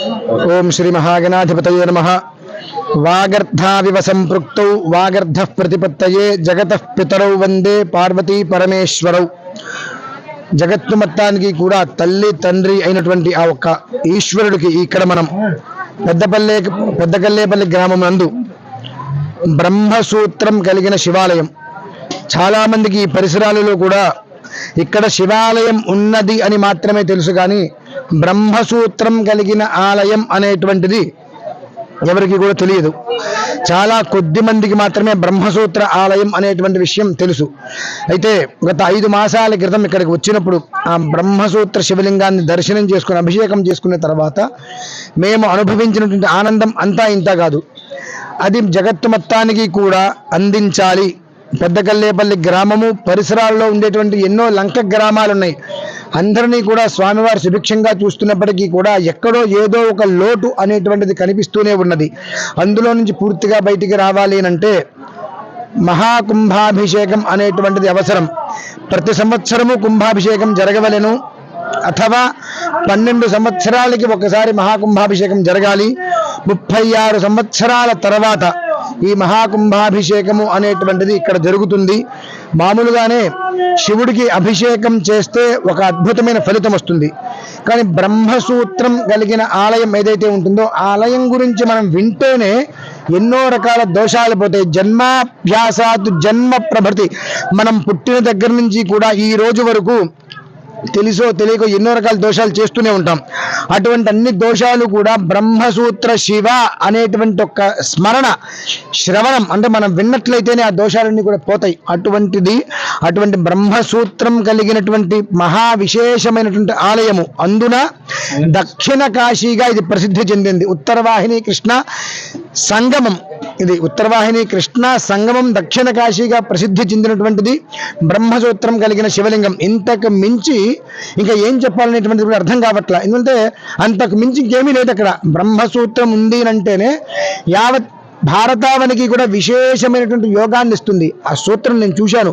ఓం శ్రీ మహాగణాధిపతయే నమ. వాగర్ధావివ సంపృక్త వాగర్ధ ప్రతిపత్తయే జగత పితరౌ వందే పార్వతీ పరమేశ్వరౌ. జగత్తు మొత్తానికి కూడా తల్లి తండ్రి అయినటువంటి ఆ ఒక్క ఈశ్వరుడికి ఇక్కడ మనం పెద్దపల్లె పెద్దకల్లేపల్లి గ్రామం నందు బ్రహ్మసూత్రం కలిగిన శివాలయం. చాలామందికి ఈ పరిసరాలలో కూడా ఇక్కడ శివాలయం ఉన్నది అని మాత్రమే తెలుసు కానీ బ్రహ్మసూత్రం కలిగిన ఆలయం అనేటువంటిది ఎవరికి కూడా తెలియదు. చాలా కొద్ది మందికి మాత్రమే బ్రహ్మసూత్ర ఆలయం అనేటువంటి విషయం తెలుసు. అయితే గత ఐదు మాసాల క్రితం ఇక్కడికి వచ్చినప్పుడు ఆ బ్రహ్మసూత్ర శివలింగాన్ని దర్శనం చేసుకుని అభిషేకం చేసుకున్న తర్వాత మేము అనుభవించినటువంటి ఆనందం అంతా ఇంత కాదు. అది జగత్తు మొత్తానికి కూడా అందించాలి. పెద్దకల్లేపల్లి గ్రామము పరిసరాల్లో ఉండేటువంటి ఎన్నో లంక గ్రామాలు ఉన్నాయి అందరినీ కూడా స్వామివారు సుభిక్షంగా చూస్తున్నప్పటికీ కూడా ఎక్కడో ఏదో ఒక లోటు అనేటువంటిది కనిపిస్తూనే ఉన్నది. అందులో నుంచి పూర్తిగా బయటికి రావాలి అంటే మహాకుంభాభిషేకం అనేటువంటిది అవసరం. ప్రతి సంవత్సరము కుంభాభిషేకం జరగవలెను. అథవా పన్నెండు సంవత్సరాలకి ఒకసారి మహాకుంభాభిషేకం జరగాలి. ముప్పై ఆరు సంవత్సరాల తర్వాత ఈ మహాకుంభాభిషేకము అనేటువంటిది ఇక్కడ జరుగుతుంది. మామూలుగానే శివుడికి అభిషేకం చేస్తే ఒక అద్భుతమైన ఫలితం వస్తుంది. కానీ బ్రహ్మసూత్రం కలిగిన ఆలయం ఏదైతే ఉంటుందో ఆలయం గురించి మనం వింటేనే ఎన్నో రకాల దోషాలు పోతాయి. జన్మాభ్యాసాత్ జన్మ ప్రభృతి. మనం పుట్టిన దగ్గర నుంచి కూడా ఈ రోజు వరకు తెలుసో తెలియకో ఎన్నో రకాల దోషాలు చేస్తూనే ఉంటాం. అటువంటి అన్ని దోషాలు కూడా బ్రహ్మసూత్ర శివ అనేటువంటి ఒక స్మరణ శ్రవణం అంటే మనం విన్నట్లయితేనే ఆ దోషాలన్నీ కూడా పోతాయి. అటువంటిది అటువంటి బ్రహ్మసూత్రం కలిగినటువంటి మహా విశేషమైనటువంటి ఆలయము. అందున దక్షిణ కాశీగా ఇది ప్రసిద్ధి చెందింది. ఉత్తరవాహిని కృష్ణ సంగమం. ఇది ఉత్తరవాహిని కృష్ణ సంగమం దక్షిణ కాశీగా ప్రసిద్ధి చెందినటువంటిది బ్రహ్మసూత్రం కలిగిన శివలింగం. ఇంతకు మించి ఇంకా ఏం చెప్పాలనేటువంటిది కూడా అర్థం కావట్లా. ఎందుకంటే అంతకు మించి ఇంకేమీ లేదు అక్కడ. బ్రహ్మసూత్రం ఉంది అంటేనే యావత్ భారతావనికి కూడా విశేషమైనటువంటి యోగాన్ని ఇస్తుంది. ఆ సూత్రం నేను చూశాను.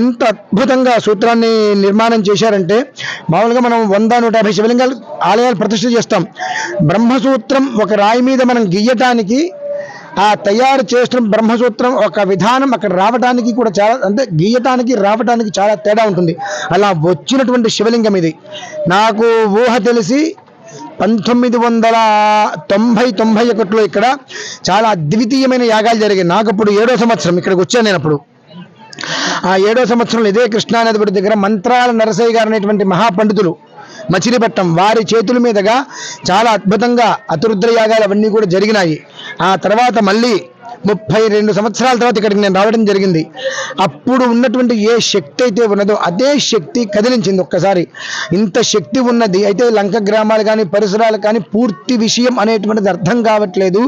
ఎంత అద్భుతంగా సూత్రాన్ని నిర్మాణం చేశారంటే మామూలుగా మనం వంద నూట యాభై శివలింగాలు ఆలయాలు ప్రతిష్ఠ చేస్తాం. బ్రహ్మసూత్రం ఒక రాయి మీద మనం గీయటానికి ఆ తయారు చేసిన బ్రహ్మసూత్రం ఒక విధానం అక్కడ రావడానికి కూడా చాలా అంటే గీయటానికి రావటానికి చాలా తేడా ఉంటుంది. అలా వచ్చినటువంటి శివలింగం ఇది. నాకు ఊహ తెలిసి పంతొమ్మిది వందల తొంభై తొంభై ఒకటిలో ఇక్కడ చాలా అద్వితీయమైన యాగాలు జరిగాయి. నాకు అప్పుడు ఏడో సంవత్సరం ఇక్కడికి వచ్చాను నేను అప్పుడు. ఆ ఏడో సంవత్సరంలో ఇదే కృష్ణానది దగ్గర మంత్రాల నరసయ్య గారు అనేటువంటి మహాపండితులు మచిలీపట్నం వారి చేతుల మీదుగా చాలా అద్భుతంగా అతురుద్ర యాగాలు అవన్నీ కూడా జరిగినాయి. ఆ తర్వాత మళ్ళీ ముప్పై రెండు సంవత్సరాల తర్వాత ఇక్కడికి నేను రావడం జరిగింది. అప్పుడు ఉన్నటువంటి ఏ శక్తి అయితే ఉన్నదో అదే శక్తి కదిలించింది ఒక్కసారి. ఇంత శక్తి ఉన్నది అయితే లంక గ్రామాలు కానీ పరిసరాలు కానీ పూర్తి విషయం అనేటువంటిది అర్థం కావట్లేదు.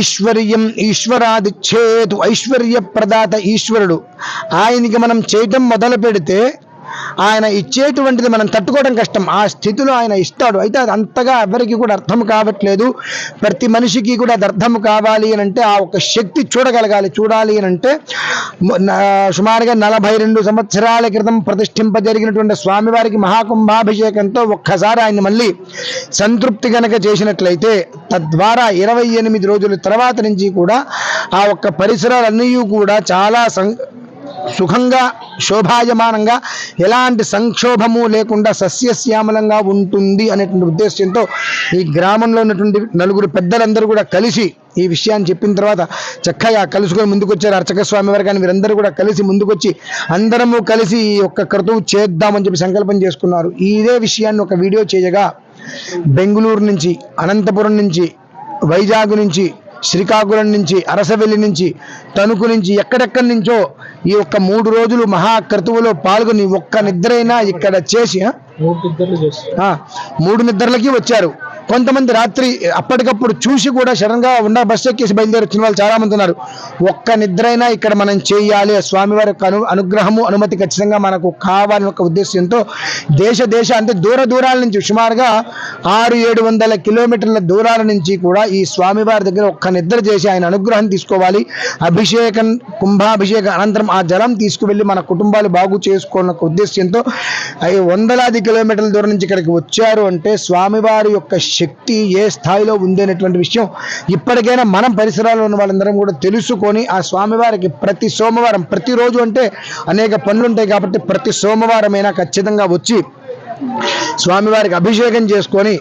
ఐశ్వర్యం ఈశ్వరాదిచ్చేతు ఐశ్వర్య ప్రదాత ఈశ్వరుడు. ఆయనకి మనం చేయటం మొదలు పెడితే ఆయన ఇచ్చేటువంటిది మనం తట్టుకోవడం కష్టం. ఆ స్థితిలో ఆయన ఇస్తాడు. అయితే అది అంతగా ఎవరికి కూడా అర్థం కావట్లేదు. ప్రతి మనిషికి కూడా అది అర్థం కావాలి అని అంటే ఆ ఒక శక్తి చూడగలగాలి. చూడాలి అని అంటే సుమారుగా నలభై రెండు సంవత్సరాల క్రితం ప్రతిష్ఠింప జరిగినటువంటి స్వామివారికి మహాకుంభాభిషేకంతో ఒక్కసారి ఆయన మళ్ళీ సంతృప్తి గనక చేసినట్లయితే తద్వారా ఇరవై ఎనిమిది రోజుల తర్వాత నుంచి కూడా ఆ ఒక్క పరిసరాలన్నీ కూడా చాలా సం సుఖంగా శోభాయమానంగా ఎలాంటి సంక్షోభము లేకుండా సస్యశ్యామలంగా ఉంటుంది అనేటువంటి ఉద్దేశంతో ఈ గ్రామంలో ఉన్నటువంటి నలుగురు పెద్దలందరూ కూడా కలిసి ఈ విషయాన్ని చెప్పిన తర్వాత చక్కగా కలుసుకొని ముందుకొచ్చారు. అర్చక స్వామి వారు కానీ వీరందరూ కూడా కలిసి ముందుకొచ్చి అందరము కలిసి ఈ ఒక్క క్రతువు చేద్దామని చెప్పి సంకల్పం చేసుకున్నారు. ఇదే విషయాన్ని ఒక వీడియో చేయగా బెంగళూరు నుంచి అనంతపురం నుంచి వైజాగ్ నుంచి శ్రీకాకుళం నుంచి అరసవెల్లి నుంచి తణుకు నుంచి ఎక్కడెక్కడి నుంచో ఈ ఒక్క మూడు రోజులు మహాక్రతువులో పాల్గొని ఒక్క నిద్రైనా ఇక్కడ చేసి మూడు నిద్రలకి వచ్చారు. కొంతమంది రాత్రి అప్పటికప్పుడు చూసి కూడా సడన్గా ఉన్న బస్సు ఎక్కేసి బయలుదేరి వచ్చిన వాళ్ళు చాలా మంది ఉన్నారు. ఒక్క నిద్రైనా ఇక్కడ మనం చేయాలి. ఆ స్వామివారి యొక్క అను అనుగ్రహము అనుమతి ఖచ్చితంగా మనకు కావాలని ఒక ఉద్దేశంతో దేశ దేశ అంటే దూర దూరాల నుంచి సుమారుగా ఆరు ఏడు వందల కిలోమీటర్ల దూరాల నుంచి కూడా ఈ స్వామివారి దగ్గర ఒక్క నిద్ర చేసి ఆయన అనుగ్రహం తీసుకోవాలి. అభిషేకం కుంభాభిషేకం అనంతరం ఆ జలం తీసుకువెళ్ళి మన కుటుంబాలు బాగు చేసుకోవాలన్న ఉద్దేశంతో అవి వందలాది కిలోమీటర్ల దూరం నుంచి ఇక్కడికి వచ్చారు అంటే స్వామివారి యొక్క శక్తి ఏ స్థాయిలో ఉంది అనేటువంటి విషయం ఇప్పటికైనా మనం పరిసరాల్లో ఉన్న వాళ్ళందరం కూడా తెలుసుకొని ఆ స్వామివారికి ప్రతి సోమవారం ప్రతిరోజు అంటే అనేక పనులు ఉంటాయి కాబట్టి ప్రతి సోమవారమైనా ఖచ్చితంగా వచ్చి స్వామివారికి అభిషేకం చేసుకొని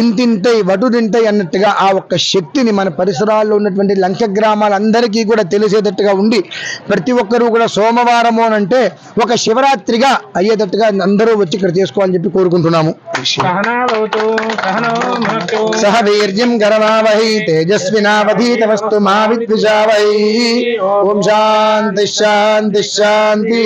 ఇంతింతై వటుడింతై అన్నట్టుగా ఆ ఒక్క శక్తిని మన పరిసరాల్లో ఉన్నటువంటి లంక గ్రామాలందరికీ కూడా తెలిసేటట్టుగా ఉండి ప్రతి ఒక్కరూ కూడా సోమవారము అని అంటే ఒక శివరాత్రిగా అయ్యేటట్టుగా అందరూ వచ్చి ఇక్కడ చేసుకోవాలని చెప్పి కోరుకుంటున్నాము. सह वीर्यं करवावहै तेजस्विनावधीतमस्तु मा विद्विषावहै ओम शांति शांति शांति